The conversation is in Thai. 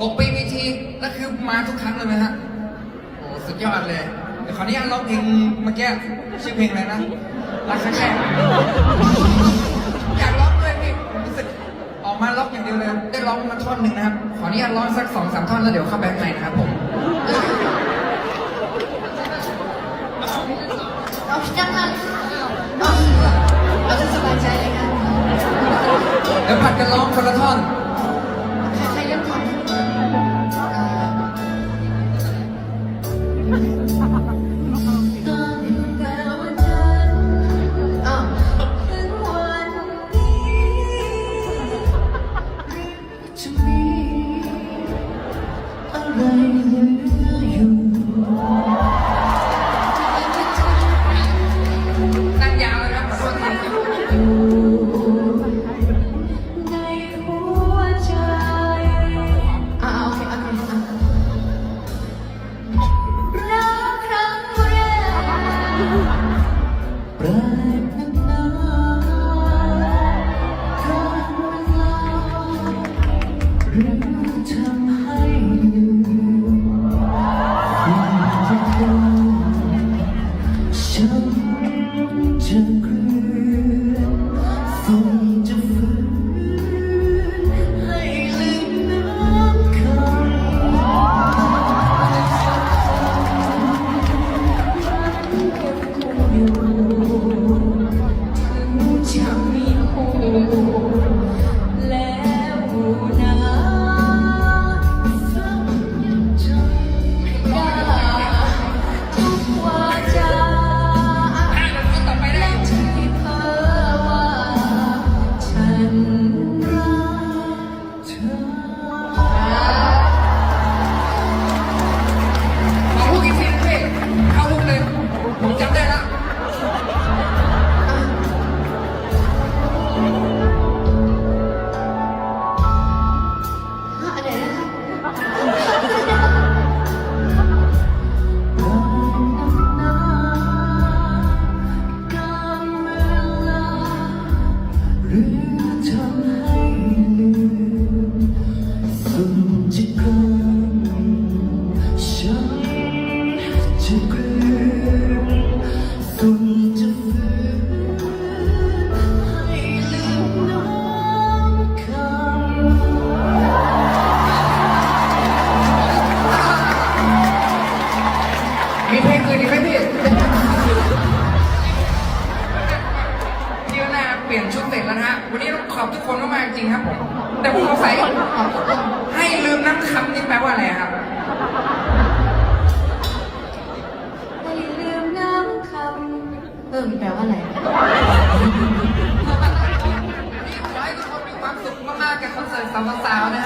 หกปีมีทีแล้วคือมาทุกครั้งเลยไหมฮะโอ้สุดยอดเลยเดี๋ยวขออนุญาตร้องเพลงเมื่อกี้ชื่อเพลงอะไรนะรักครั้งแรกอยากร้องด้วยพี่รู้สึกออกมาร้องอย่างเดียวเลย ได้ร้องมาท่อนหนึ่งนะครับขออนุญาตร้องสักสองสามท่อนแล้วเดี๋ยวเข้าแบ็คใหม่นะครับผมเอาพี่ตั้งมาเอาเอาจะสบายใจเลยค่ะเดี๋ยวผัดกันร้องคนละท่อน จ ห คนมากๆจริงครับผม แต่ผมสงสัยให้ลืมน้ำคำนี่แปลว่าอะไรครับ ให้ลืมน้ำคำเออมันแปลว่าอะไร ขอให้ทุกคนมีความสุขมากๆกับคอนเสิร์ตสาวๆนะฮะ